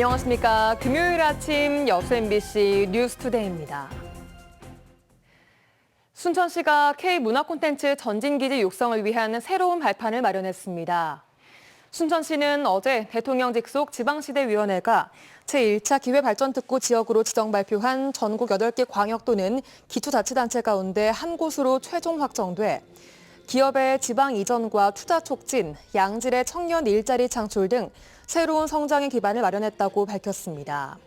안녕하십니까. 금요일 아침 여수 MBC 뉴스투데이입니다. 순천시가 K문화 콘텐츠 전진기지 육성을 위한 새로운 발판을 마련했습니다. 순천시는 어제 대통령 직속 지방시대위원회가 제1차 기회발전특구 지역으로 지정 발표한 전국 8개 광역 또는 기초자치단체 가운데 한 곳으로 최종 확정돼 기업의 지방 이전과 투자 촉진, 양질의 청년 일자리 창출 등 새로운 성장의 기반을 마련했다고 밝혔습니다.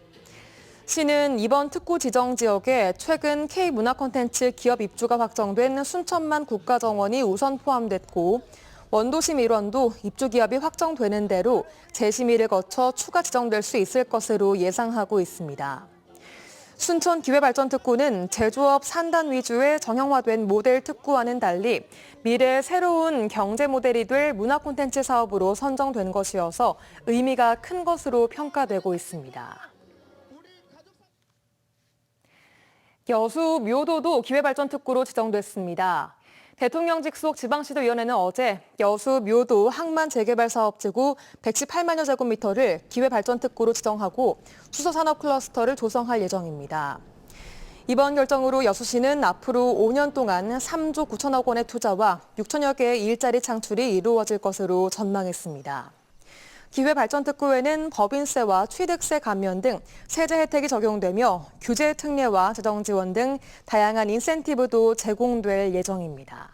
시는 이번 특구 지정 지역에 최근 K문화 콘텐츠 기업 입주가 확정된 순천만 국가정원이 우선 포함됐고 원도심 일원도 입주 기업이 확정되는 대로 재심의를 거쳐 추가 지정될 수 있을 것으로 예상하고 있습니다. 순천 기회발전특구는 제조업 산단 위주의 정형화된 모델 특구와는 달리 미래의 새로운 경제 모델이 될 문화 콘텐츠 사업으로 선정된 것이어서 의미가 큰 것으로 평가되고 있습니다. 여수 묘도도 기회발전특구로 지정됐습니다. 대통령 직 속 지방시도위원회는 어제 여수 묘도 항만 재개발 사업 지구 118만여 제곱미터를 기회발전특구로 지정하고 수소산업 클러스터를 조성할 예정입니다. 이번 결정으로 여수시는 앞으로 5년 동안 3조 9천억 원의 투자와 6천여 개의 일자리 창출이 이루어질 것으로 전망했습니다. 기회발전특구에는 법인세와 취득세 감면 등 세제 혜택이 적용되며 규제 특례와 재정 지원 등 다양한 인센티브도 제공될 예정입니다.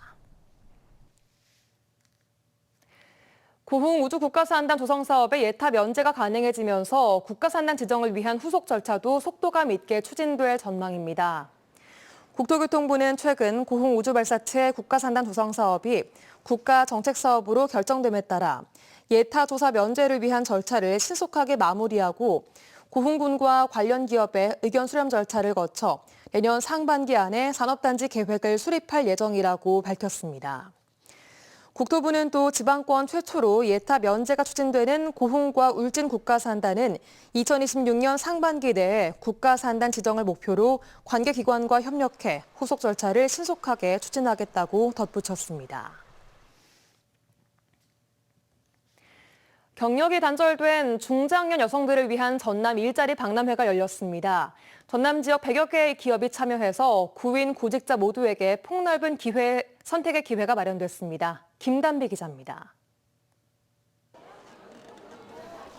고흥 우주국가산단 조성 사업의 예타 면제가 가능해지면서 국가산단 지정을 위한 후속 절차도 속도감 있게 추진될 전망입니다. 국토교통부는 최근 고흥 우주발사체 국가산단 조성 사업이 국가정책사업으로 결정됨에 따라 예타 조사 면제를 위한 절차를 신속하게 마무리하고 고흥군과 관련 기업의 의견 수렴 절차를 거쳐 내년 상반기 안에 산업단지 계획을 수립할 예정이라고 밝혔습니다. 국토부는 또 지방권 최초로 예타 면제가 추진되는 고흥과 울진 국가산단은 2026년 상반기 내에 국가산단 지정을 목표로 관계기관과 협력해 후속 절차를 신속하게 추진하겠다고 덧붙였습니다. 경력이 단절된 중장년 여성들을 위한 전남 일자리 박람회가 열렸습니다. 전남 지역 100여 개의 기업이 참여해서 구인 구직자 모두에게 폭넓은 기회, 선택의 기회가 마련됐습니다. 김단비 기자입니다.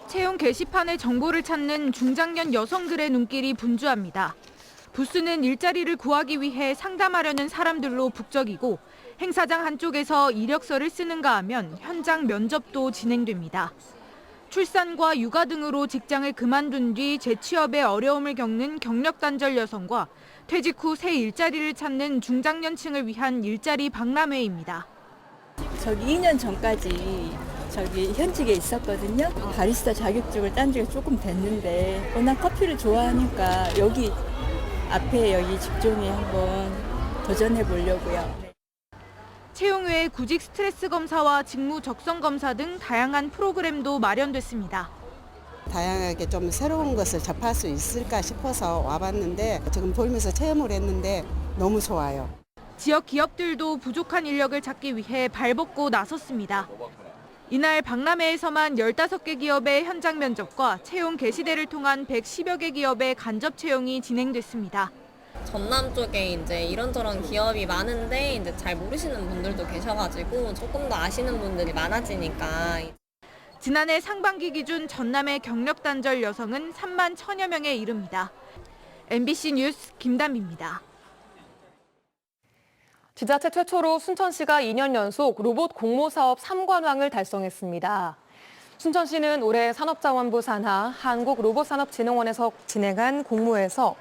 채용 게시판에 정보를 찾는 중장년 여성들의 눈길이 분주합니다. 부스는 일자리를 구하기 위해 상담하려는 사람들로 북적이고 행사장 한쪽에서 이력서를 쓰는가 하면 현장 면접도 진행됩니다. 출산과 육아 등으로 직장을 그만둔 뒤 재취업에 어려움을 겪는 경력 단절 여성과 퇴직 후 새 일자리를 찾는 중장년층을 위한 일자리 박람회입니다. 저기 2년 전까지 저기 현직에 있었거든요. 바리스타 자격증을 딴 지가 조금 됐는데 워낙 커피를 좋아하니까 여기 앞에 여기 직종에 한번 도전해 보려고요. 채용 외에 구직 스트레스 검사와 직무 적성 검사 등 다양한 프로그램도 마련됐습니다. 다양하게 좀 새로운 것을 접할 수 있을까 싶어서 와봤는데 지금 돌면서 체험을 했는데 너무 좋아요. 지역 기업들도 부족한 인력을 찾기 위해 발벗고 나섰습니다. 이날 박람회에서만 15개 기업의 현장 면접과 채용 게시대를 통한 110여 개 기업의 간접 채용이 진행됐습니다. 전남 쪽에 이제 이런저런 기업이 많은데 이제 잘 모르시는 분들도 계셔가지고 조금 더 아시는 분들이 많아지니까 지난해 상반기 기준 전남의 경력 단절 여성은 3만 천여 명에 이릅니다. MBC 뉴스 김담입니다. 지자체 최초로 순천시가 2년 연속 로봇 공모 사업 3관왕을 달성했습니다. 순천시는 올해 산업자원부 산하 한국로봇산업진흥원에서 진행한 공모에서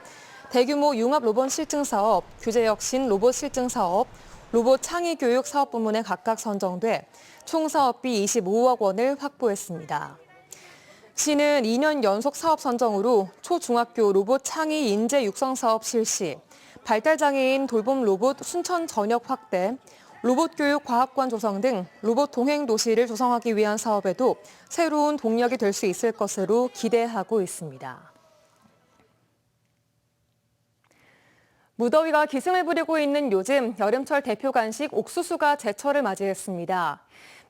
대규모 융합 로봇 실증 사업, 규제 혁신 로봇 실증 사업, 로봇 창의 교육 사업 부문에 각각 선정돼 총 사업비 25억 원을 확보했습니다. 시는 2년 연속 사업 선정으로 초중학교 로봇 창의 인재 육성 사업 실시, 발달장애인 돌봄 로봇 순천 전역 확대, 로봇 교육 과학관 조성 등 로봇 동행 도시를 조성하기 위한 사업에도 새로운 동력이 될 수 있을 것으로 기대하고 있습니다. 무더위가 기승을 부리고 있는 요즘 여름철 대표 간식 옥수수가 제철을 맞이했습니다.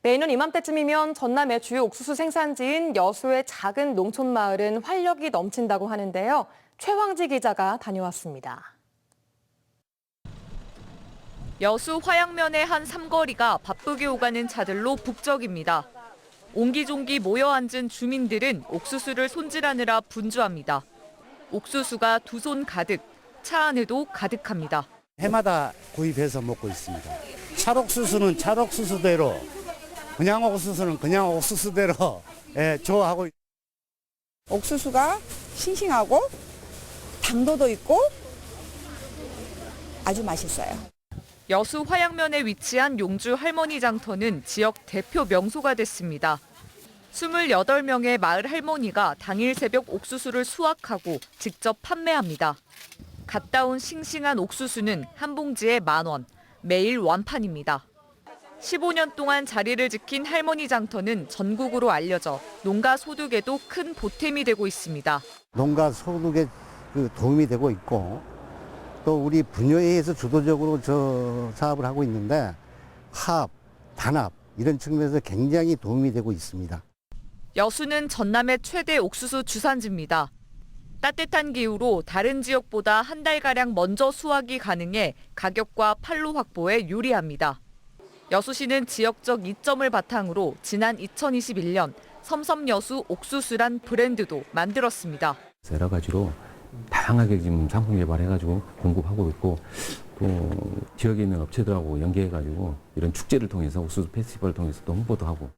매년 이맘때쯤이면 전남의 주요 옥수수 생산지인 여수의 작은 농촌 마을은 활력이 넘친다고 하는데요. 최황지 기자가 다녀왔습니다. 여수 화양면의 한 삼거리가 바쁘게 오가는 차들로 북적입니다. 옹기종기 모여 앉은 주민들은 옥수수를 손질하느라 분주합니다. 옥수수가 두 손 가득, 차 안에도 가득합니다. 해마다 구입해서 먹고 있습니다. 찰옥수수는 찰옥수수대로, 그냥 옥수수는 그냥 옥수수대로 예, 좋아하고 있- 옥수수가 싱싱하고 당도도 있고 아주 맛있어요. 여수 화양면에 위치한 용주 할머니 장터는 지역 대표 명소가 됐습니다. 28명의 마을 할머니가 당일 새벽 옥수수를 수확하고 직접 판매합니다. 갓 따온 싱싱한 옥수수는 한 봉지에 만 원, 매일 완판입니다. 15년 동안 자리를 지킨 할머니 장터는 전국으로 알려져 농가 소득에도 큰 보탬이 되고 있습니다. 농가 소득에 그 도움이 되고 있고 또 우리 분야에서 주도적으로 저 사업을 하고 있는데 화합, 단합 이런 측면에서 굉장히 도움이 되고 있습니다. 여수는 전남의 최대 옥수수 주산지입니다. 따뜻한 기후로 다른 지역보다 한 달가량 먼저 수확이 가능해 가격과 판로 확보에 유리합니다. 여수시는 지역적 이점을 바탕으로 지난 2021년 섬섬여수 옥수수란 브랜드도 만들었습니다. 여러 가지로 다양하게 지금 상품 개발해가지고 공급하고 있고 또 지역에 있는 업체들하고 연계해가지고 이런 축제를 통해서 옥수수 페스티벌을 통해서 또 홍보도 하고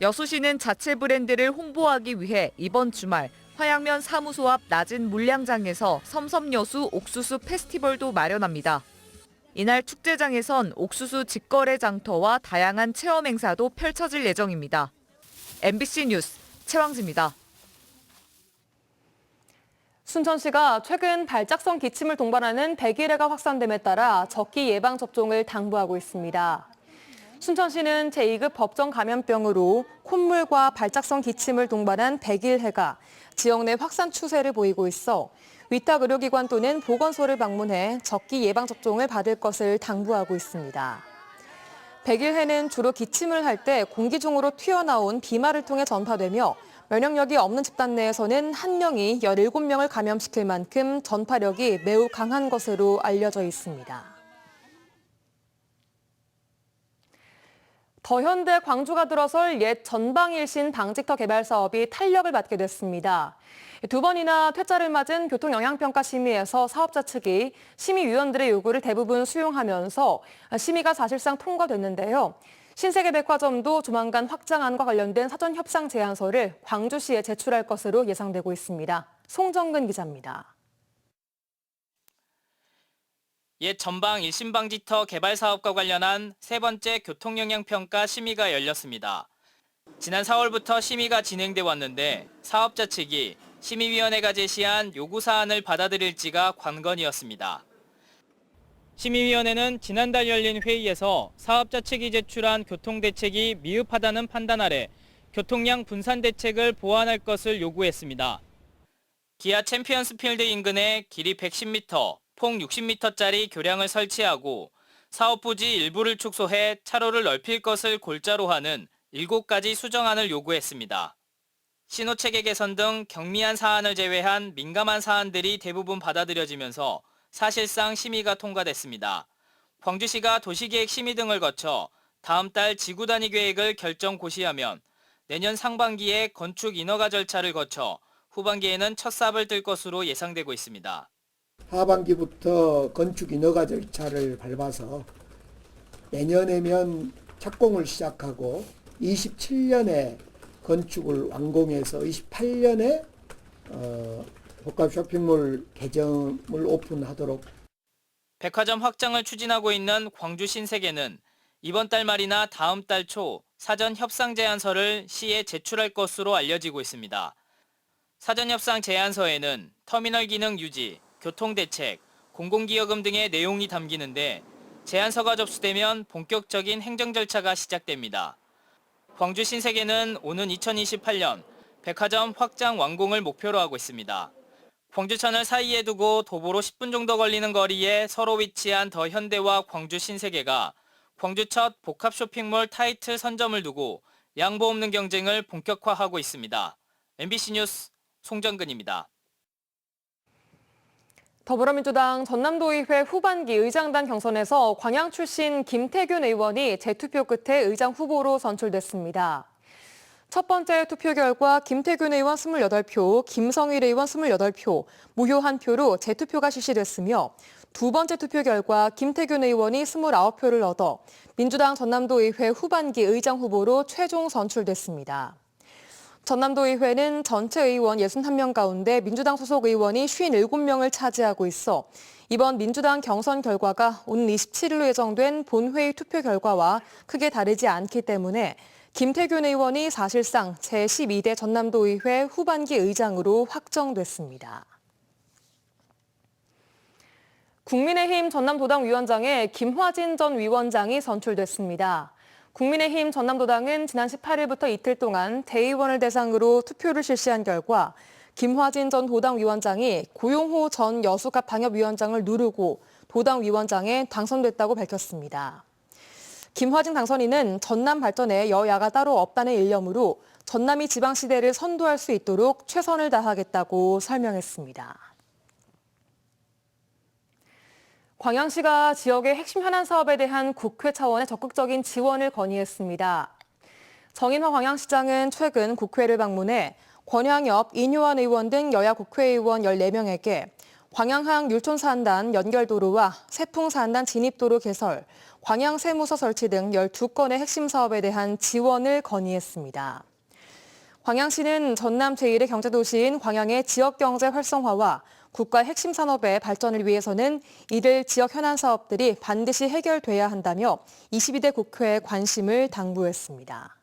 여수시는 자체 브랜드를 홍보하기 위해 이번 주말 화양면 사무소 앞 낮은 물량장에서 섬섬여수 옥수수 페스티벌도 마련합니다. 이날 축제장에선 옥수수 직거래 장터와 다양한 체험 행사도 펼쳐질 예정입니다. MBC 뉴스 최왕지입니다. 순천시가 최근 발작성 기침을 동반하는 백일해가 확산됨에 따라 적기 예방 접종을 당부하고 있습니다. 순천시는 제2급 법정 감염병으로 콧물과 발작성 기침을 동반한 백일해가 지역 내 확산 추세를 보이고 있어 위탁 의료기관 또는 보건소를 방문해 적기 예방 접종을 받을 것을 당부하고 있습니다. 백일해는 주로 기침을 할 때 공기 중으로 튀어나온 비말을 통해 전파되며 면역력이 없는 집단 내에서는 한 명이 17명을 감염시킬 만큼 전파력이 매우 강한 것으로 알려져 있습니다. 더현대 광주가 들어설 옛 전방일신 방직터 개발 사업이 탄력을 받게 됐습니다. 두 번이나 퇴짜를 맞은 교통영향평가 심의에서 사업자 측이 심의위원들의 요구를 대부분 수용하면서 심의가 사실상 통과됐는데요. 신세계 백화점도 조만간 확장안과 관련된 사전 협상 제안서를 광주시에 제출할 것으로 예상되고 있습니다. 송정근 기자입니다. 옛 전방 일신방지터 개발 사업과 관련한 세 번째 교통영향평가 심의가 열렸습니다. 지난 4월부터 심의가 진행돼 왔는데 사업자 측이 심의위원회가 제시한 요구 사안을 받아들일지가 관건이었습니다. 심의위원회는 지난달 열린 회의에서 사업자 측이 제출한 교통대책이 미흡하다는 판단 아래 교통량 분산 대책을 보완할 것을 요구했습니다. 기아 챔피언스 필드 인근에 길이 110m, 폭 60m짜리 교량을 설치하고 사업 부지 일부를 축소해 차로를 넓힐 것을 골자로 하는 7가지 수정안을 요구했습니다. 신호체계 개선 등 경미한 사안을 제외한 민감한 사안들이 대부분 받아들여지면서 사실상 심의가 통과됐습니다. 광주시가 도시계획 심의 등을 거쳐 다음 달 지구 단위 계획을 결정 고시하면 내년 상반기에 건축 인허가 절차를 거쳐 후반기에는 첫 삽을 뜰 것으로 예상되고 있습니다. 하반기부터 건축 인허가 절차를 밟아서 내년에면 착공을 시작하고 27년에 건축을 완공해서 28년에 어, 복합 쇼핑몰 개점을 오픈하도록 백화점 확장을 추진하고 있는 광주 신세계는 이번 달 말이나 다음 달 초 사전 협상 제안서를 시에 제출할 것으로 알려지고 있습니다. 사전 협상 제안서에는 터미널 기능 유지, 교통대책, 공공기여금 등의 내용이 담기는데 제안서가 접수되면 본격적인 행정 절차가 시작됩니다. 광주 신세계는 오는 2028년 백화점 확장 완공을 목표로 하고 있습니다. 광주천을 사이에 두고 도보로 10분 정도 걸리는 거리에 서로 위치한 더 현대와 광주 신세계가 광주 첫 복합 쇼핑몰 타이틀 선점을 두고 양보 없는 경쟁을 본격화하고 있습니다. MBC 뉴스 송정근입니다. 더불어민주당 전남도의회 후반기 의장단 경선에서 광양 출신 김태균 의원이 재투표 끝에 의장 후보로 선출됐습니다. 첫 번째 투표 결과 김태균 의원 28표, 김성일 의원 28표, 무효 1표로 재투표가 실시됐으며 두 번째 투표 결과 김태균 의원이 29표를 얻어 민주당 전남도의회 후반기 의장 후보로 최종 선출됐습니다. 전남도의회는 전체 의원 61명 가운데 민주당 소속 의원이 57명을 차지하고 있어 이번 민주당 경선 결과가 오는 27일로 예정된 본회의 투표 결과와 크게 다르지 않기 때문에 김태균 의원이 사실상 제12대 전남도의회 후반기 의장으로 확정됐습니다. 국민의힘 전남도당 위원장에 김화진 전 위원장이 선출됐습니다. 국민의힘 전남도당은 지난 18일부터 이틀 동안 대의원을 대상으로 투표를 실시한 결과 김화진 전 도당 위원장이 고용호 전 여수갑 방협위원장을 누르고 도당 위원장에 당선됐다고 밝혔습니다. 김화진 당선인은 전남 발전에 여야가 따로 없다는 일념으로 전남이 지방시대를 선도할 수 있도록 최선을 다하겠다고 설명했습니다. 광양시가 지역의 핵심 현안 사업에 대한 국회 차원의 적극적인 지원을 건의했습니다. 정인화 광양시장은 최근 국회를 방문해 권양엽, 이뇨한 의원 등 여야 국회의원 14명에게 광양항 율촌산단 연결도로와 세풍산단 진입도로 개설, 광양세무서 설치 등 12건의 핵심 사업에 대한 지원을 건의했습니다. 광양시는 전남 제1의 경제도시인 광양의 지역경제 활성화와 국가 핵심 산업의 발전을 위해서는 이들 지역 현안 사업들이 반드시 해결돼야 한다며 22대 국회에 관심을 당부했습니다.